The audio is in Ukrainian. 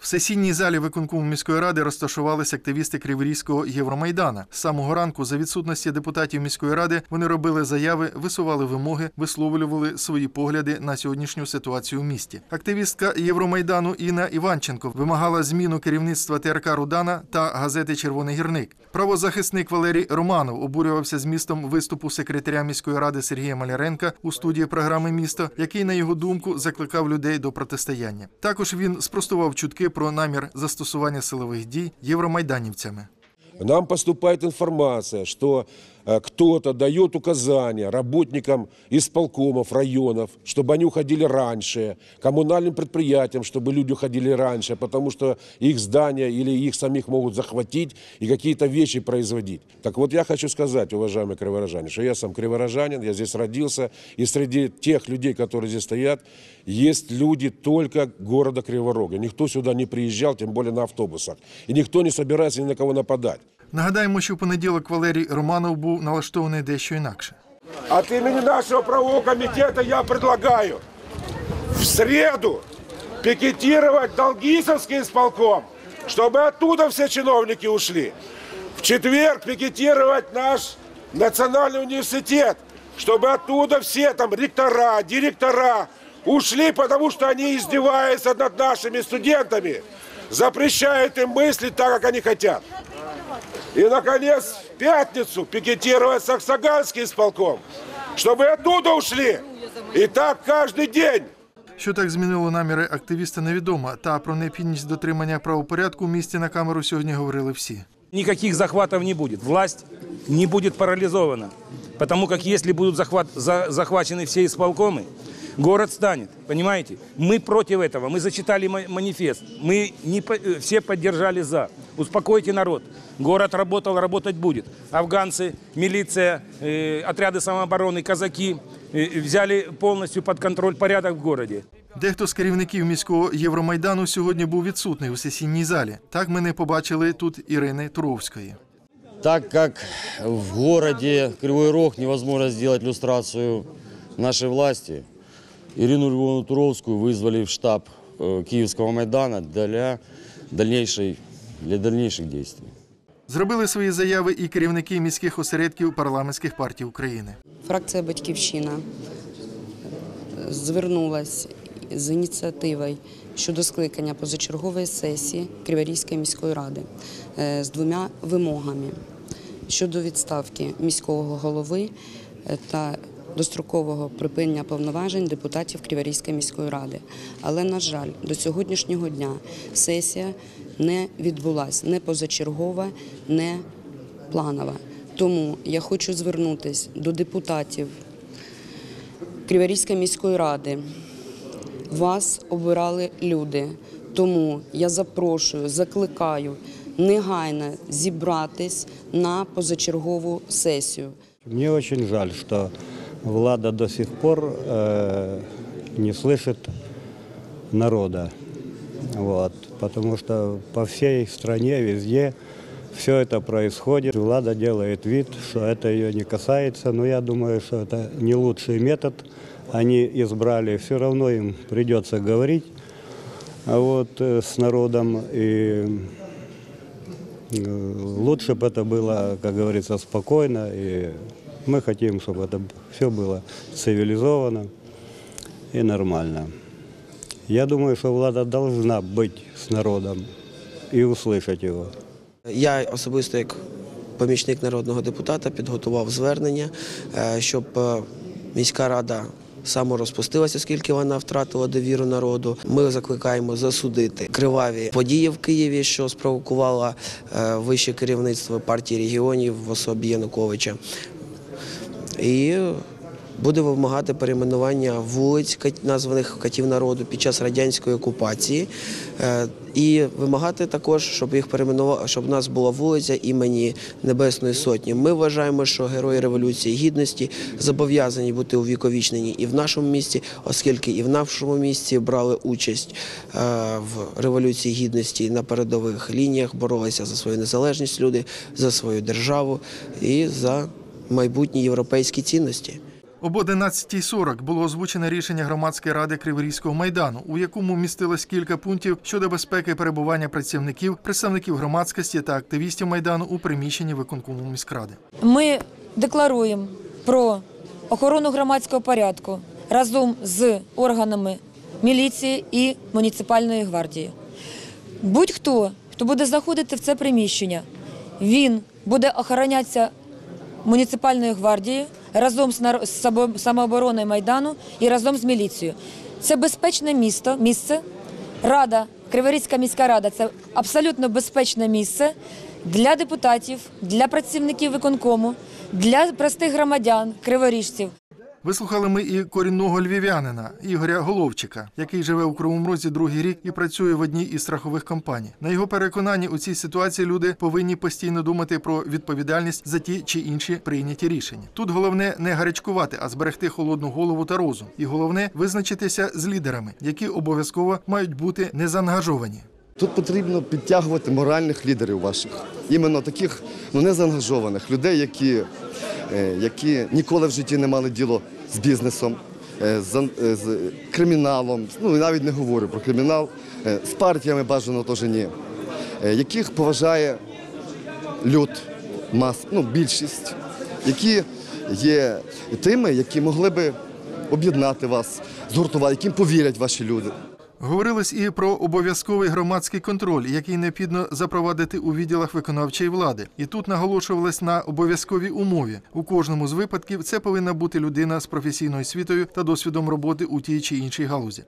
В сесійній залі виконкому міської ради розташувалися активісти Криворізького Євромайдана. З самого ранку, за відсутності депутатів міської ради, вони робили заяви, висували вимоги, висловлювали свої погляди на сьогоднішню ситуацію в місті. Активістка Євромайдану Інна Іванченко вимагала зміну керівництва ТРК Рудана та газети Червоний гірник. Правозахисник Валерій Романов обурювався змістом виступу секретаря міської ради Сергія Маляренка у студії програми Місто, який, на його думку, закликав людей до протистояння. Також він спростував чутки про намір застосування силових дій євромайданівцями. Нам поступає інформація, э, кто-то дает указания работникам исполкомов районов, чтобы они уходили раньше, коммунальным предприятиям, чтобы люди уходили раньше, потому что их здания или их самих могут захватить и какие-то вещи производить. Так вот я хочу сказать, уважаемые криворожане, что я сам криворожанин, я здесь родился, и среди тех людей, которые здесь стоят, есть люди только города Криворога. Никто сюда не приезжал, тем более на автобусах. И никто не собирается ни на кого нападать. Нагадаємо, що в понеділок Валерій Романов був налаштований дещо інакше. От имени нашего правового комитета я предлагаю в среду пикетировать Долгисовский исполком, чтобы оттуда все чиновники ушли. В четверг пикетировать наш национальный университет, чтобы оттуда все там ректора, директора ушли, потому что они издеваются над нашими студентами, запрещают им мыслить так, как они хотят. И, наконец, в пятницу пикетировать Саксаганский исполком, чтобы оттуда ушли. И так каждый день. Що так змінило наміри активіста, невідомо. Та про необхідність дотримання правопорядку в місті на камеру сьогодні говорили всі. Никаких захватов не будет. Власть не будет парализована. Потому как если будут захват, за- захвачены все исполкомы, город станет. Понимаете? Мы против этого. Мы зачитали ма- манифест. Мы не, по- э, все поддержали за. Успокойте народ. Город работал, работать будет. Афганцы, милиция, э, отряды самообороны, казаки э, взяли полностью под контроль порядок в городе. Дехто з керівників міського Євромайдану сьогодні був відсутний у сесійній залі. Так ми не побачили тут Ірини Туровської. Так как в городе Кривой Рог невозможно сделать иллюстрацию нашей власти, Ирину Львовну Туровскую вызвали в штаб э, Киевского Майдана для, дальнейшей, для дальнейших действий. Зробили свої заяви і керівники міських осередків парламентських партій України. Фракція Батьківщина звернулася з ініціативою щодо скликання позачергової сесії Криворізької міської ради е, з двома вимогами щодо відставки міського голови е, та дострокового припинення повноважень депутатів Криворізької міської ради. Але, на жаль, до сьогоднішнього дня сесія не відбулася, не позачергова, не планова. Тому я хочу звернутися до депутатів Криворізької міської ради. Вас обирали люди. Тому я запрошую, закликаю негайно зібратись на позачергову сесію. Мне очень жаль, что влада до сих пор э, не слышит народа. Вот, потому что по всей стране, везде все это происходит. Влада делает вид, что это ее не касается, но я думаю, что это не лучший метод. Они избрали, все равно им придется говорить а вот, э, с народом. И э, лучше бы это было, как говорится, спокойно. И мы хотим, чтобы это все было цивилизованно и нормально. Я думаю, что влада должна быть с народом и услышать его. Я особисто як помічник народного депутата підготував звернення, е, щоб е, міська рада саморозпустилася, оскільки вона втратила довіру народу. Ми закликаємо засудити криваві події в Києві, що спровокувало е, вище керівництво партії регіонів в особі Януковича. І буде вимагати перейменування вулиць, названих катів народу під час радянської окупації, Е, і вимагати також, щоб їх перейменували, щоб у нас була вулиця імені Небесної Сотні. Ми вважаємо, що герої революції гідності зобов'язані бути увіковічнені і в нашому місті, оскільки і в нашому місті брали участь е, в революції гідності на передових лініях, боролися за свою незалежність люди, за свою державу і за майбутні європейські цінності. Об 11.40 було озвучене рішення громадської ради Криворізького майдану, у якому містилось кілька пунктів щодо безпеки перебування працівників, представників громадськості та активістів майдану у приміщенні виконкому міськради. Ми декларуємо про охорону громадського порядку разом з органами міліції і муніципальної гвардії. Будь-хто, хто буде заходити в це приміщення, він буде охоронятися муніципальною гвардією разом з самообороною Майдану і разом з міліцією. Це безпечне місто, місце. Рада, Криворізька міська рада це абсолютно безпечне місце для депутатів, для працівників виконкому, для простих громадян, криворіжців. Вислухали ми і корінного львів'янина Ігоря Головчика, який живе у Кривому Розі другий рік і працює в одній із страхових компаній. На його переконанні, у цій ситуації люди повинні постійно думати про відповідальність за ті чи інші прийняті рішення. Тут головне не гарячкувати, а зберегти холодну голову та розум. І головне визначитися з лідерами, які обов'язково мають бути незаангажовані. Тут потрібно підтягувати моральних лідерів ваших, іменно таких ну, незаангажованих людей, які, е, які ніколи в житті не мали діло з бізнесом, е, з, е, з криміналом. Ну і навіть не говорю про кримінал, е, з партіями бажано теж ні, яких поважає люд, мас, ну, більшість, які є тими, які могли би об'єднати вас, згуртувати, яким повірять ваші люди. Говорилось і про обов'язковий громадський контроль, який необхідно запровадити у відділах виконавчої влади. І тут наголошувалось на обов'язковій умові. У кожному з випадків це повинна бути людина з професійною освітою та досвідом роботи у тій чи іншій галузі.